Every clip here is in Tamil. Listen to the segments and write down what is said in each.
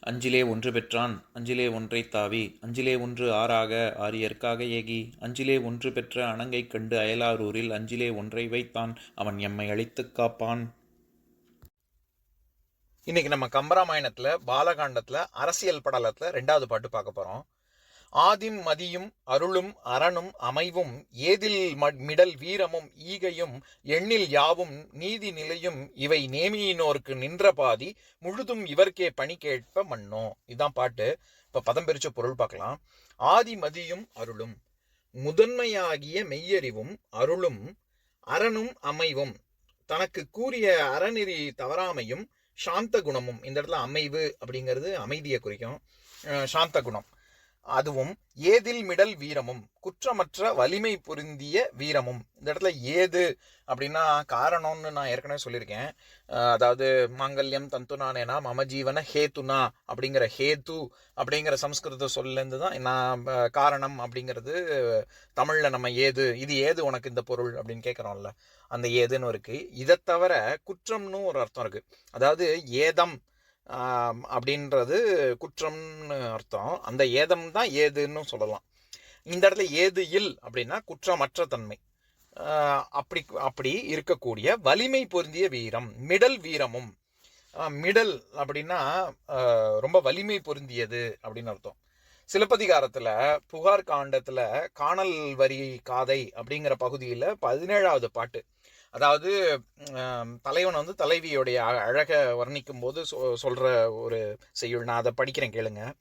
அஞ்சிலே ஒன்று பெற்றான் அஞ்சிலே ஒன்றை தாவி அஞ்சிலே ஒன்று ஆறாக ஆரியற்காக ஏகி அஞ்சிலே ஒன்று பெற்ற அணங்கை கண்டு அயலாரூரில் அஞ்சிலே ஒன்றை வைத்தான் அவன் எம்மை அழித்துக் காப்பான். இன்னைக்கு நம்ம கம்பராமாயணத்தில் பாலகாண்டத்தில் அரசியல் படலத்தில் ரெண்டாவது பாட்டு பார்க்க போகிறோம் ஆதிம் மதியும் அருளும் அரணும் அமைவும் ஏதில் மிடல் வீரமும் ஈகையும் எண்ணில் யாவும் நீதி நிலையும் இவை நேமியினோர்க்கு நின்ற பாதி முழுதும் இவர்க்கே பணி கேட்ப மன்னோ. இதான் பாட்டு. இப்ப பதம் பிரிச்ச பொருள் பார்க்கலாம். ஆதி மதியும் அருளும் முதன்மையாகிய மெய்யறிவும் அருளும் அரணும் அமைவும். தனக்கு கூறிய அறநெறி தவறாமையும் சாந்த குணமும். இந்த இடத்துல அமைவு அப்படிங்கிறது அமைதியை குறிக்கும். சாந்த குணம். அதுவும் ஏதில் மிடல் வீரமும் குற்றமற்ற வலிமை பொருந்திய வீரமும். இந்த இடத்துல ஏது அப்படின்னா காரணம்னு நான் ஏற்கனவே சொல்லியிருக்கேன். அதாவது மாங்கல்யம் தந்துனானேனா மம ஜீவன ஹேத்துனா அப்படிங்கிற ஹேத்து அப்படிங்கிற சம்ஸ்கிருத சொல்லேருந்து தான் நான் காரணம் அப்படிங்கிறது தமிழில் நம்ம ஏது இது ஏது உனக்கு இந்த பொருள் அப்படின்னு கேட்குறோம்ல. அந்த ஏதுன்னு இருக்குது இதை தவிர குற்றம்னு ஒரு அர்த்தம் இருக்குது அதாவது ஏதம் அப்படின்றது குற்றம்னு அர்த்தம். அந்த ஏதம் தான் ஏதுன்னு சொல்லலாம். இந்த இடத்துல ஏது இல் அப்படின்னா குற்றமற்ற தன்மை. அப்படி அப்படி இருக்கக்கூடிய வலிமை பொருந்திய வீரம் மிடல் வீரமும். மிடல் அப்படின்னா ரொம்ப வலிமை பொருந்தியது அப்படின்னு அர்த்தம். சிலப்பதிகாரத்தில் புகார் காண்டத்தில் காணல் வரி காதை அப்படிங்கிற பகுதியில் பதினேழாவது பாட்டு. அதாவது தலைவன் வந்து தலைவியுடைய அ- வர்ணிக்கும் போது சொ- சொல்கிற ஒரு செய்யுள். நான் அதை படிக்கிறேன் கேளுங்க.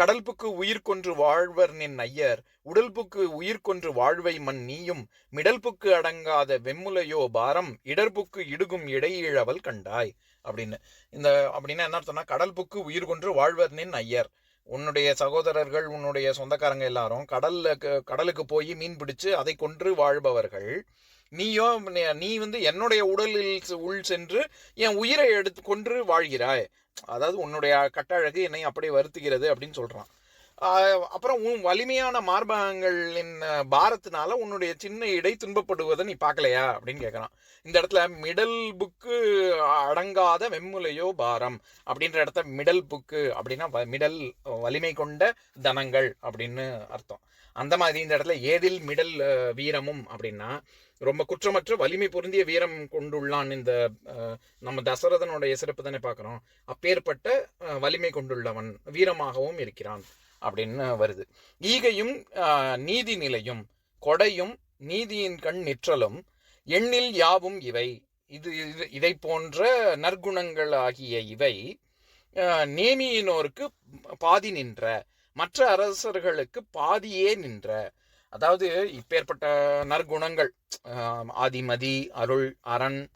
கடல்புக்கு உயிர் கொன்று வாழ்வர் நின் ஐயர் உடல்புக்கு உயிர் கொன்று வாழ்வை மண் நீயும் மிடல்புக்கு அடங்காத வெம்முலையோ பாரம் இடர்புக்கு இடுகும் இடையிழவல் கண்டாய் அப்படின்னு. இந்த அப்படின்னா என்ன அர்த்தம்னா கடல்புக்கு உயிர் கொன்று வாழ்வர் நின் ஐயர் உன்னுடைய சகோதரர்கள் உன்னுடைய சொந்தக்காரங்க எல்லாரும் கடல்ல கடலுக்கு போய் மீன் பிடிச்சு அதை கொன்று வாழ்பவர்கள். நீயோ நீ- வந்து என்னுடைய உடலில் உள் சென்று என் உயிரை எடுத்து கொன்று வாழ்கிறாய். அதாவது உன்னுடைய கட்டழகு என்னை அப்படியே வருத்துகிறது அப்படின்னு சொல்றான். அப்புறம் உன் வலிமையான மார்பகங்களின் பாரத்தினால உன்னுடைய சின்ன இடை துன்பப்படுவதை நீ பார்க்கலையா? அப்படின்னு கேட்குறான் இந்த இடத்துல மிடல் புக்கு அடங்காத வெம்முலையோ பாரம் அப்படின்ற இடத்த மிடல் புக்கு அப்படின்னா வ- மிடல் வலிமை கொண்ட தனங்கள் அப்படின்னு அர்த்தம். அந்த மாதிரி இந்த இடத்துல ஏதில் மிடல் வீரமும் அப்படின்னா ரொம்ப குற்றமற்ற வலிமை பொருந்திய வீரம் கொண்டுள்ளான் இந்த நம்ம தசரதனுடைய சிறப்பு தானே பார்க்குறோம். அப்பேற்பட்ட வலிமை கொண்டுள்ளவன் வீரமாகவும் இருக்கிறான். அப்படின்னு வருது. ஈகையும் நீதி நிலையும் கொடையும் நீதியின் கண் நிற்றலும் எண்ணில் யாவும் இவை. இது இது- இதை போன்ற நற்குணங்கள் ஆகிய இவை நேமியினோருக்கு பாதி நின்ற மற்ற அரசர்களுக்கு பாதியே நின்ற. அதாவது இப்பேற்பட்ட நற்குணங்கள் ஆதிமதி அருள் அரண்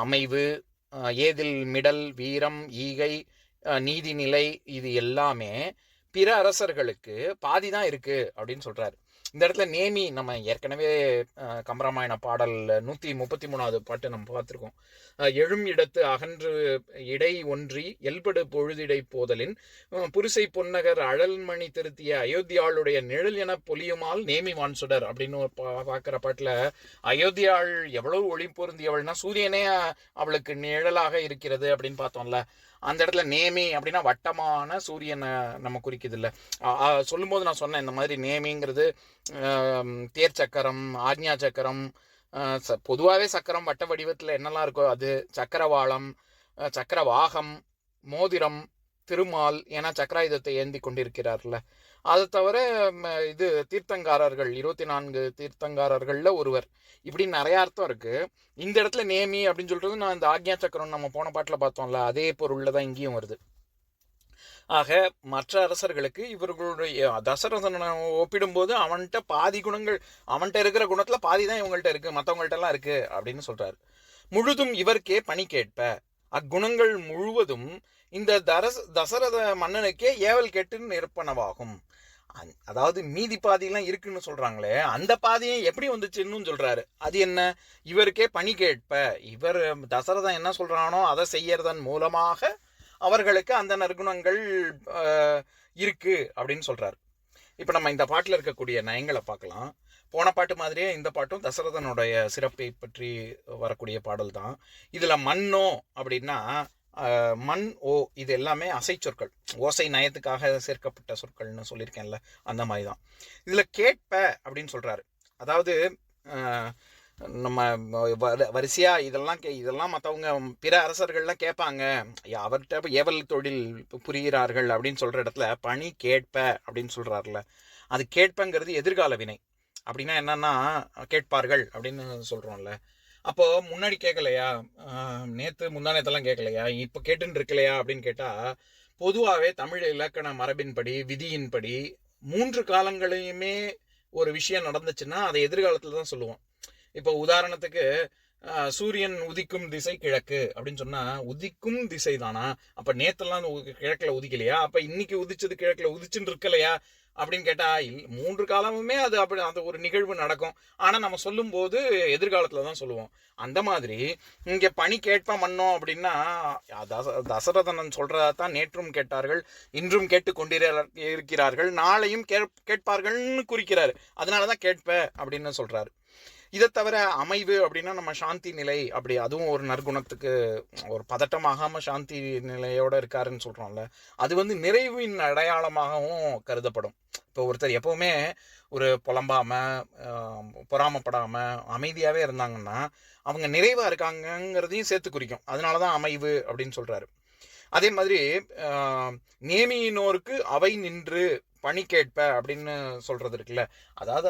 அமைவு ஏதில் மிடல் வீரம் ஈகை நீதிநிலை இது எல்லாமே பிற அரசர்களுக்கு பாதி தான் இருக்கு அப்படின்னு சொல்றாரு. இந்த இடத்துல நேமி நம்ம ஏற்கனவே கம்பராமாயண பாடல் நூத்தி முப்பத்தி மூணாவது பாட்டு நம்ம பார்த்துருக்கோம். எழும் இடத்து அகன்று இடை ஒன்றி எல்படு பொழுதிடை போதலின் புரிசை பொன்னகர் அழல்மணி திருத்திய அயோத்தியாளுடைய நிழல் என பொலியுமால் நேமி வான்சுடர் அப்படின்னு ஒரு பா- பார்க்கிற பாட்டுல அயோத்தியாள் எவ்வளவு ஒளி பொருந்தியவள்னா சூரியனே அவளுக்கு நிழலாக இருக்கிறது அப்படின்னு பார்த்தோம்ல. அந்த இடத்துல நேமி அப்படின்னா வட்டமான சூரியனை நம்ம குறிக்குது இல்லை சொல்லும்போது நான் சொன்னேன் இந்த மாதிரி நேமிங்கிறது தேர் சக்கரம் ஆக்ஞா சக்கரம் ச- பொதுவாகவே சக்கரம் வட்ட வடிவத்தில் என்னெல்லாம் இருக்கோ அது சக்கரவாளம் சக்கரவாகம் மோதிரம் திருமால் ஏன்னா சக்கராயுதத்தை ஏந்தி கொண்டிருக்கிறார்ல. அது தவிர இது தீர்த்தங்காரர்கள் இருபத்தி நான்கு தீர்த்தங்காரர்களில் ஒருவர். இப்படி நிறைய அர்த்தம் இருக்கு. இந்த இடத்துல நேமி அப்படின்னு சொல்றது நான் இந்த ஆக்ஞா சக்கரம் நம்ம போன பாட்டில் பார்த்தோம்ல அதே பொருளில் தான் இங்கேயும் வருது. ஆக மற்ற அரசர்களுக்கு இவர்களுடைய தசரதனை ஒப்பிடும்போது அவன்கிட்ட பாதி குணங்கள் அவன்கிட்ட இருக்கிற குணத்தில் பாதி தான் இவங்கள்ட்ட இருக்கு மற்றவங்கள்ட்டலாம் இருக்குது அப்படின்னு சொல்கிறார் முழுதும் இவர்க்கே பணி கேட்ப. அக்குணங்கள் முழுவதும் இந்த தரஸ் தசரத மன்னனுக்கே ஏவல் கேட்டு நிற்பனவாகும் அதாவது மீதி பாதியெல்லாம் இருக்குன்னு சொல்கிறாங்களே அந்த பாதியும் எப்படி வந்துச்சுன்னு சொல்கிறாரு அது என்ன? இவருக்கே பணி கேட்ப இவர் தசரதன் என்ன சொல்கிறானோ அதை செய்யறதன் மூலமாக அவர்களுக்கு அந்த நற்குணங்கள் இருக்குது அப்படின்னு சொல்கிறார் இப்போ நம்ம இந்த பாட்டில் இருக்கக்கூடிய நயங்களை பார்க்கலாம். போன பாட்டு மாதிரியே இந்த பாட்டும் தசரதனுடைய சிறப்பை பற்றி வரக்கூடிய பாடல் தான் இதில் மன்னோ அப்படின்னா மண் ஓ இது எல்லாமே அசை சொற்கள். ஓசை நயத்துக்காக சேர்க்கப்பட்ட சொற்கள்னு சொல்லியிருக்கேன்ல அந்த மாதிரி தான் இதில் கேட்ப அப்படின்னு சொல்கிறாரு அதாவது நம்ம வ- வரிசையா இதெல்லாம் கே இதெல்லாம் மற்றவங்க பிற அரசர்கள்லாம் கேட்பாங்க. அவர்கிட்ட ஏவல் தொழில் புரிகிறார்கள் அப்படின்னு சொல்கிற இடத்துல பணி கேட்ப அப்படின்னு சொல்கிறாருல அது கேட்பங்கிறது எதிர்கால வினை. அப்படின்னா என்னன்னா கேட்பார்கள் அப்படின்னு சொல்கிறோம்ல அப்போ முன்னாடி கேட்கலையா நேற்று நேத்து முந்தானத்தெல்லாம் கேட்கலையா இப்போ கேட்டுன்னு இருக்கலையா? அப்படின்னு கேட்டா பொதுவாகவே தமிழ் இலக்கண மரபின்படி விதியின்படி மூன்று காலங்களையுமே ஒரு விஷயம் நடந்துச்சுன்னா அதை எதிர்காலத்தில் தான் சொல்லுவோம். இப்போ உதாரணத்துக்கு ஆஹ், சூரியன் உதிக்கும் திசை கிழக்கு அப்படின்னு சொன்னா உதிக்கும் திசை தானா அப்ப நேத்தெல்லாம் உ- கிழக்குல உதிக்கலையா? அப்ப இன்னைக்கு உதிச்சது கிழக்குல உதிச்சுன்னு இருக்கலையா? அப்படின்னு கேட்டால் மூன்று காலமுமே அது அப்படி அந்த ஒரு நிகழ்வு நடக்கும். ஆனால் நம்ம சொல்லும்போது எதிர்காலத்தில் தான் சொல்லுவோம். அந்த மாதிரி இங்கே பணி கேட்பா மன்னோம் அப்படின்னா தச- தசரதனன் சொல்றதான் நேற்றும் கேட்டார்கள் இன்றும் கேட்டு கொண்டிர இருக்கிறார்கள் நாளையும் கேட்- கேட்பார்கள்னு அதனால தான் கேட்ப அப்படின்னு சொல்கிறாரு இதை தவிர அமைவு அப்படின்னா நம்ம சாந்தி நிலை அப்படி அதுவும் ஒரு நற்குணத்துக்கு ஒரு பதட்டமாகாமல் சாந்தி நிலையோடு இருக்காருன்னு சொல்கிறோம்ல அது வந்து நிறைவின் அடையாளமாகவும் கருதப்படும். இப்போ ஒருத்தர் எப்போவுமே ஒரு புலம்பாம பொறாமப்படாமல் அமைதியாகவே இருந்தாங்கன்னா அவங்க நிறைவாக இருக்காங்கங்கிறதையும் சேர்த்து குறிக்கும். அதனால தான் அமைவு அப்படின்னு சொல்கிறாரு அதே மாதிரி நேமியினோருக்கு அவை நின்று பணி கேட்ப அப்படின்னு சொல்றது இருக்குல்ல. அதாவது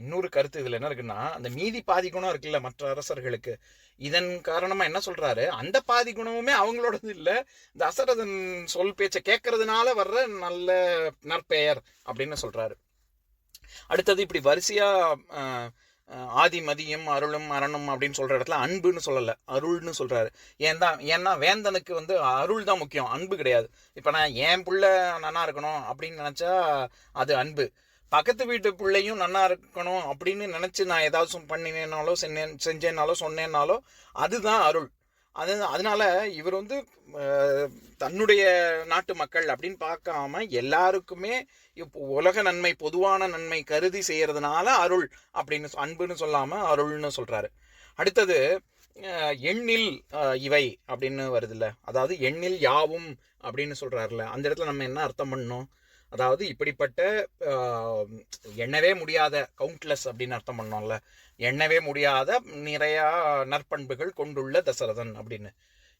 இன்னொரு கருத்து இதுல என்ன இருக்குன்னா அந்த மீதி பாதி குணம் இருக்குல்ல மற்ற அரசர்களுக்கு. இதன் காரணமா என்ன சொல்றாரு? அந்த பாதி குணமுமே அவங்களோடது இல்ல. தசரதன் சொல் பேச்சை கேட்கறதுனால வர்ற நல்ல நற்பெயர் அப்படின்னு சொல்றாரு. அடுத்தது இப்படி வரிசையா ஆதி மதியம் அருளும் அரணும் அப்படின்னு சொல்கிற இடத்துல அன்புன்னு சொல்லலை அருள்னு சொல்கிறாரு ஏன் தான் ஏன்னா வேந்தனுக்கு வந்து அருள் தான் முக்கியம் அன்பு கிடையாது. இப்போ நான் என் பிள்ளை நன்னா இருக்கணும் அப்படின்னு நினச்சா அது அன்பு. பக்கத்து வீட்டு பிள்ளையும் நன்னா இருக்கணும் அப்படின்னு நினச்சி நான் ஏதாச்சும் பண்ணினேனாலோ சென்னேன் செஞ்சேனாலோ சொன்னேனாலோ அதுதான் அருள். அது அதனால இவர் வந்து தன்னுடைய நாட்டு மக்கள் அப்படின்னு பார்க்காம எல்லாருக்குமே இப்போ உலக நன்மை பொதுவான நன்மை கருதி செய்கிறதுனால அருள் அப்படின்னு அன்புன்னு சொல்லாமல் அருள்னு சொல்கிறாரு அடுத்தது எண்ணில் இவை அப்படின்னு வருதுல்ல. அதாவது எண்ணில் யாவும் அப்படின்னு சொல்கிறாருல அந்த இடத்துல நம்ம என்ன அர்த்தம் பண்ணோம் அதாவது இப்படிப்பட்ட எண்ணவே முடியாத கவுண்ட்லெஸ் அப்படின்னு அர்த்தம் பண்ணோம்ல எண்ணவே முடியாத நிறையா நற்பண்புகள் கொண்டுள்ள தசரதன் அப்படின்னு.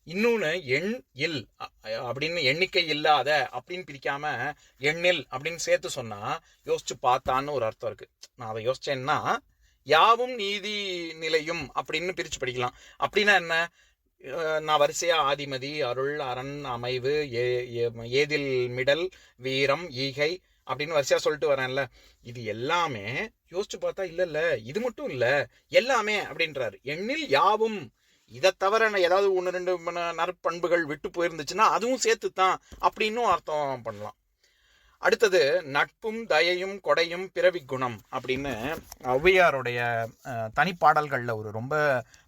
இன்னொன்று எண் இல் அ- அப்படின்னு எண்ணிக்கை இல்லாத அப்படின்னு பிரிக்காம எண்ணில் அப்படின்னு சேர்த்து சொன்னால் யோசிச்சு பார்த்தான்னு ஒரு அர்த்தம் இருக்கு. நான் அதை யோசிச்சேன்னா யாவும் நீதி நிலையும் அப்படின்னு பிரித்து படிக்கலாம். அப்படின்னா என்ன? நான் வரிசையாக ஆதிமதி அருள் அரண் அமைவு ஏ- ஏ- ஏதில் மிடல் வீரம் ஈகை அப்படின்னு வரிசையாக சொல்லிட்டு வரேன்ல. இது எல்லாமே யோசிச்சு பார்த்தா இல்லை இல்லை. இது மட்டும் இல்லை. எல்லாமே அப்படின்றாரு. எண்ணில் யாவும். இதை தவிர நான் ஏதாவது ஒன்று ரெண்டு நற்பண்புகள் விட்டு போயிருந்துச்சுன்னா அதுவும் சேர்த்து தான் அப்படின்னும் அர்த்தம் பண்ணலாம். அடுத்தது நட்பும் தயையும் கொடையும் பிறவி குணம் அப்படின்னு ஔவையாருடைய தனிப்பாடல்களில் ஒரு ரொம்ப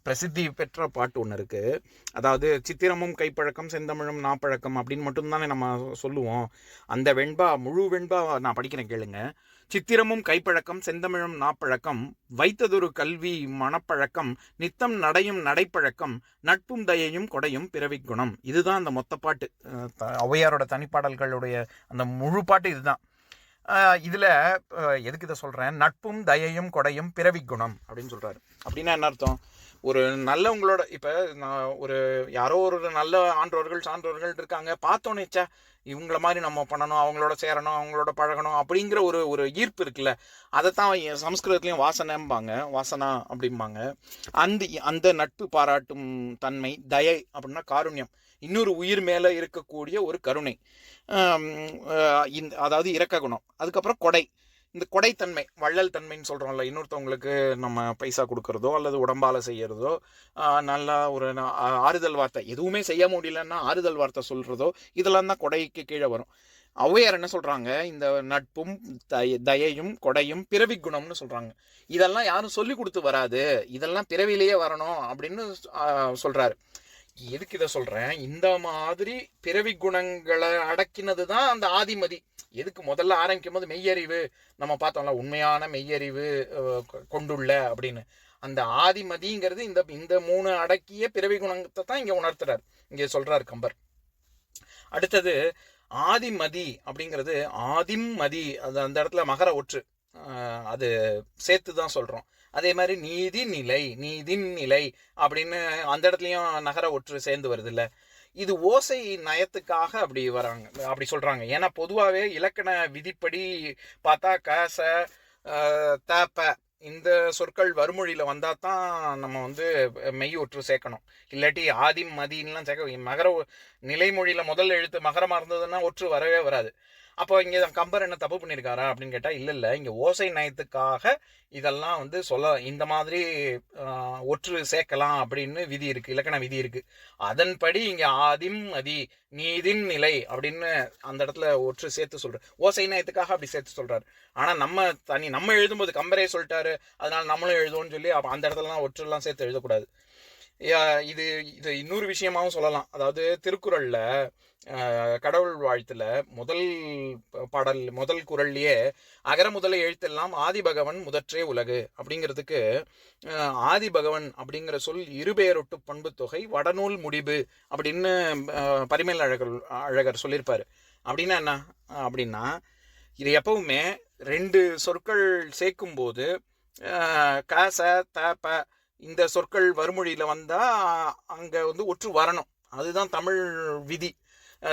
பிரசித்தி பெற்ற பாட்டு ஒன்று இருக்குது அதாவது சித்திரமும் கைப்பழக்கம் செந்தமிழும் நாப்பழக்கம் அப்படின்னு மட்டும்தானே நம்ம சொல்லுவோம். அந்த வெண்பா முழு வெண்பா நான் படிக்கிறேன் கேளுங்க. சித்திரமும் கைப்பழக்கம் செந்தமிழும் நாப்பழக்கம் வைத்ததொரு கல்வி மனப்பழக்கம் நித்தம் நடையும் நடைப்பழக்கம் நட்பும் தயையும் கொடையும் பிறவி குணம். இதுதான் அந்த மொத்த பாட்டு. த- ஔவையாரோட தனிப்பாடல்களுடைய அந்த முழு பாட்டு இதுதான். இதில் எதுக்கு இதை சொல்கிறேன் நட்பும் தயையும் கொடையும் பிறவி குணம் அப்படின்னு சொல்கிறாரு அப்படின்னா என்ன அர்த்தம்? ஒரு நல்லவங்களோட இப்போ நான் ஒரு யாரோ ஒரு நல்ல ஆன்றோர்கள் சான்றோர்கள் இருக்காங்க. பார்த்தோன்னே ச்சே இவங்கள மாதிரி நம்ம பண்ணணும் அவங்களோட சேரணும் அவங்களோட பழகணும் அப்படிங்கிற ஒரு ஒரு ஈர்ப்பு இருக்குல்ல. அதைத்தான் சம்ஸ்கிருதத்துலேயும் வாசனைம்பாங்க. வாசனா அப்படிம்பாங்க. அந்த அந்த நட்பு பாராட்டும் தன்மை தயை அப்படின்னா காருண்யம். இன்னொரு உயிர் மேலே இருக்கக்கூடிய ஒரு கருணை. இந்த அதாவது இறக்க குணம். அதுக்கப்புறம் கொடை. இந்த கொடைத்தன்மை வள்ளல் தன்மைன்னு சொல்கிறோம்ல இன்னொருத்தவங்களுக்கு நம்ம பைசா கொடுக்கறதோ அல்லது உடம்பால் செய்கிறதோ நல்லா ஒரு ஆறுதல் வார்த்தை எதுவுமே செய்ய முடியலன்னா ஆறுதல் வார்த்தை சொல்கிறதோ இதெல்லாம் தான் கொடைக்கு கீழே வரும். ஔவையார் என்ன சொல்கிறாங்க இந்த நட்பும் தய- தயையும் கொடையும் பிறவி குணம்னு சொல்கிறாங்க இதெல்லாம் யாரும் சொல்லி கொடுத்து வராது. இதெல்லாம் பிறவிலேயே வரணும் அப்படின்னு சொல்கிறாரு எதுக்கு இதை சொல்கிறேன் இந்த மாதிரி பிறவி குணங்களை அடக்கினது தான் அந்த ஆதிமதி. எதுக்கு முதல்ல ஆரம்பிக்கும் போது மெய்யறிவு? நம்ம பார்த்தோம்ல உண்மையான மெய்யறிவு கொ- கொண்டுள்ள அப்படின்னு. அந்த ஆதிமதிங்கிறது இந்த இந்த மூணு அடக்கிய பிறவி குணத்தை தான் இங்க உணர்த்துறாரு. இங்க சொல்றாரு கம்பர். அடுத்தது ஆதிமதி அப்படிங்கிறது ஆதிம்மதி அது அந்த இடத்துல மகர ஒற்று. அது சேர்த்து தான் சொல்றோம். அதே மாதிரி நீதி நிலை நீதின் நிலை அப்படின்னு அந்த இடத்துலயும் நகர ஒற்று சேர்ந்து வருது இல்லை இது ஓசை நயத்துக்காக அப்படி வராங்க. அப்படி சொல்றாங்க. ஏன்னா பொதுவாகவே இலக்கண விதிப்படி பார்த்தா கச ஆஹ், இந்த சொற்கள் வருமொழியில் வந்தால் தான் நம்ம வந்து மெய் ஒற்று சேர்க்கணும். இல்லாட்டி ஆதிம் மதின்லாம் சேர்க்க மகர நிலைமொழியில் முதல் எழுத்து மகரமாக இருந்ததுன்னா ஒற்று வரவே வராது. அப்போ இங்கே கம்பர் என்ன தப்பு பண்ணியிருக்காரா அப்படின்னு கேட்டால் இல்லை இல்லை. இங்கே ஓசை நயத்துக்காக இதெல்லாம் வந்து சொல்ல இந்த மாதிரி ஒற்று சேர்க்கலாம் அப்படின்னு விதி இருக்குது இலக்கண விதி இருக்குது அதன்படி இங்கே ஆதிம் அதி நீதின் நிலை அப்படின்னு அந்த இடத்துல ஒற்று சேர்த்து சொல்கிறார் ஓசை நயத்துக்காக அப்படி சேர்த்து சொல்கிறார் ஆனால் நம்ம தனி நம்ம எழுதும்போது கம்பரே சொல்லிட்டாரு அதனால் நம்மளும் எழுதுவோம்னு சொல்லி அப்போ அந்த இடத்துலலாம் ஒற்றுலாம் சேர்த்து எழுதக்கூடாது. இது இது இன்னொரு விஷயமாவும் சொல்லலாம். அதாவது திருக்குறளில் கடவுள் வாழ்த்துல முதல் பாடல் முதல் குரல்லையே அகர முதல எழுத்தெல்லாம் ஆதிபகவன் முதற்றே உலகு அப்படிங்கிறதுக்கு ஆதிபகவன் அப்படிங்கிற சொல் இருபெயரொட்டு பண்பு தொகை வடநூல் முடிவு அப்படின்னு பரிமேல் அழகர் அழகர் சொல்லியிருப்பார். அப்படின்னா என்ன? அப்படின்னா இது எப்பவுமே ரெண்டு சொற்கள் சேர்க்கும்போது போது க ச த ப இந்த சொற்கள் வறுமொழியில் வந்தால் அங்கே வந்து ஒற்று வரணும். அதுதான் தமிழ் விதி.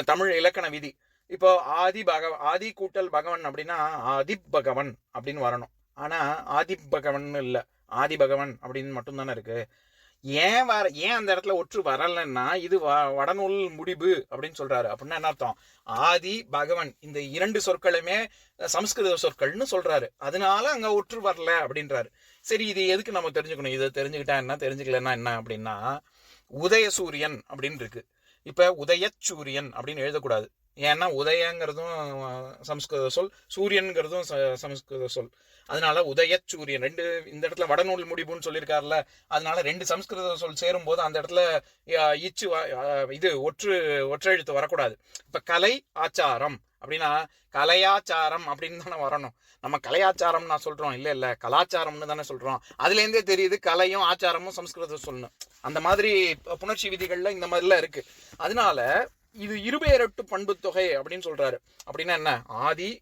தமிழ் இலக்கண விதி. இப்போ ஆதி பக ஆதி கூட்டல் பகவன் அப்படின்னா ஆதி பகவன் அப்படின்னு வரணும். ஆனால் ஆதிப் பகவன் இல்லை. ஆதி பகவன் அப்படின்னு மட்டும்தானே இருக்குது ஏன் வர ஏன் அந்த இடத்துல ஒற்று வரலைன்னா இது வ- வடநூல் முடிவு அப்படின்னு சொல்கிறாரு அப்படின்னா என்ன அர்த்தம்? ஆதி பகவன் இந்த இரண்டு சொற்களுமே சமஸ்கிருத சொற்கள்னு சொல்கிறாரு அதனால அங்கே ஒற்று வரல அப்படின்றாரு. சரி இது எதுக்கு நம்ம தெரிஞ்சுக்கணும்? இதை தெரிஞ்சுக்கிட்டா என்ன? தெரிஞ்சுக்கலன்னா என்ன அப்படின்னா உதயசூரியன் அப்படின்னு இருக்குது இப்ப உதயச்சூரியன் அப்படின்னு எழுதக்கூடாது. ஏன்னா உதயங்கிறதும் சமஸ்கிருத சொல் சூரியன்கிறதும் ச- சமஸ்கிருத சொல். அதனால உதய சூரியன் ரெண்டு இந்த இடத்துல வடநூல் முடிவுன்னு சொல்லியிருக்காருல்ல அதனால ரெண்டு சமஸ்கிருத சொல் சேரும் போது அந்த இடத்துல இச்சு இது ஒற்று ஒற்றெழுத்து வரக்கூடாது. இப்போ கலை ஆச்சாரம். அப்படின்னா கலையாச்சாரம் அப்படின்னு தானே வரணும். நம்ம கலையாச்சாரம் நான் சொல்றோம் இல்லை இல்லை கலாச்சாரம்னு தானே சொல்றோம். அதுலேருந்தே தெரியுது கலையும் ஆச்சாரமும் சமஸ்கிருதம் சொல்லணும் அந்த மாதிரி புணர்ச்சி விதிகள்ல இந்த மாதிரிலாம் இருக்கு. அதனால இது இருபெயரட்டு பண்பு தொகை அப்படின்னு சொல்றாரு. அப்படின்னா என்ன? ஆதி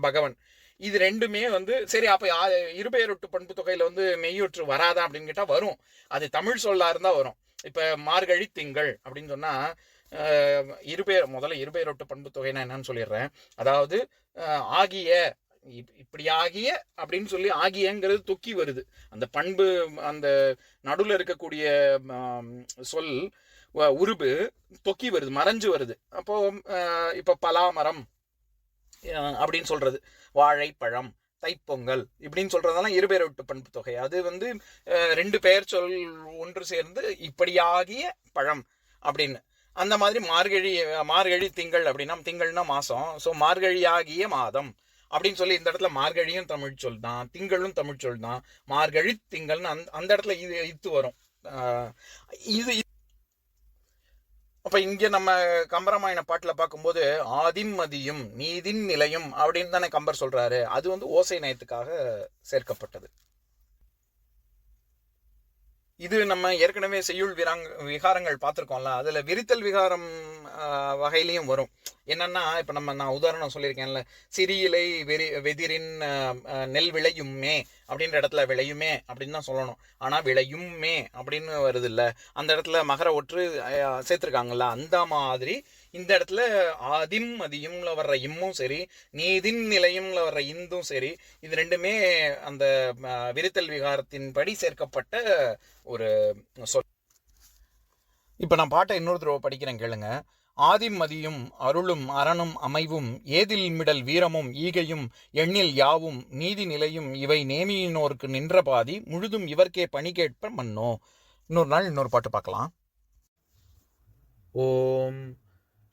பகவன். இது ரெண்டுமே வந்து சரி அப்ப இருபெயரொட்டு பண்பு தொகையில வந்து மெய்யொற்று வராதா அப்படின்னு கேட்டா வரும். அது தமிழ் சொல்லா இருந்தா வரும். இப்ப மார்கழி திங்கள் அப்படின்னு சொன்னா இருபெயர் முதல்ல இருபெயரொட்டு பண்பு தொகைனா என்னன்னு சொல்லிடுறேன். அதாவது ஆகிய இப்- இப்படி ஆகிய அப்படின்னு சொல்லி ஆகியங்கிறது தொக்கி வருது. அந்த பண்பு அந்த நடுவில் இருக்கக்கூடிய சொல் உருபு தொக்கி வருது மறைஞ்சு வருது. அப்போ இப்போ பலாமரம் அப்படின்னு சொல்றது. வாழைப்பழம் தைப்பொங்கல் இப்படின்னு சொல்றதெல்லாம் இருபெயரொட்டு பண்பு தொகை. அது வந்து ரெண்டு பெயர் சொல் ஒன்று சேர்ந்து இப்படியாகிய பழம் அப்படின்னு. அந்த மாதிரி மார்கழி மார்கழி திங்கள் அப்படின்னா திங்கள்னா மாசம். ஸோ மார்கழியாகிய மாதம் அப்படின்னு சொல்லி இந்த இடத்துல மார்கழியும் தமிழ் சொல் தான் திங்களும் தமிழ் சொல் தான். மார்கழி திங்கள்னு அந்த அந்த இடத்துல இது இத்து வரும். இது அப்ப இங்க நம்ம கம்பராமாயண பாட்டுல பார்க்கும்போது ஆதிமதியும் நீதின் நிலையும் அப்படின்னு தானே கம்பர் சொல்றாரு. அது வந்து ஓசை நயத்துக்காக சேர்க்கப்பட்டது. இது நம்ம ஏற்கனவே செய்யுள் விராங் விகாரங்கள் பார்த்துருக்கோம்ல அதில் விரித்தல் விகாரம் வகையிலையும் வரும். என்னன்னா இப்போ நம்ம நான் உதாரணம் சொல்லியிருக்கேன்ல சிறியிலை வெறி வெதிரின் நெல் விளையுமே அப்படின்ற இடத்துல விளையுமே அப்படின்னு தான் சொல்லணும். ஆனால் விளையுமே அப்படின்னு வருது இல்லை. அந்த இடத்துல மகர ஒற்று சேர்த்துருக்காங்கல்ல அந்த மாதிரி இந்த இடத்துல ஆதிம் அதியும்ல வர்ற இம்மும் சரி நீதின் நிலையும்ல வர்ற இந்தும் சரி இது ரெண்டுமே அந்த விரித்தல் விகாரத்தின் படி சேர்க்கப்பட்ட ஒரு சொல். இப்ப நான் பாட்டை இன்னொரு தடவை படிக்கிறேன் கேளுங்க. ஆதிம் மதியும் அருளும் அரணும் அமைவும் ஏதில் மிடல் வீரமும் ஈகையும் எண்ணில் யாவும் நீதி நிலையும் இவை நேமியினோருக்கு நின்ற பாதி முழுதும் இவர்க்கே பணி கேட்ப மன்னோ. இன்னொரு நாள் இன்னொரு பாட்டு பார்க்கலாம். ஓம்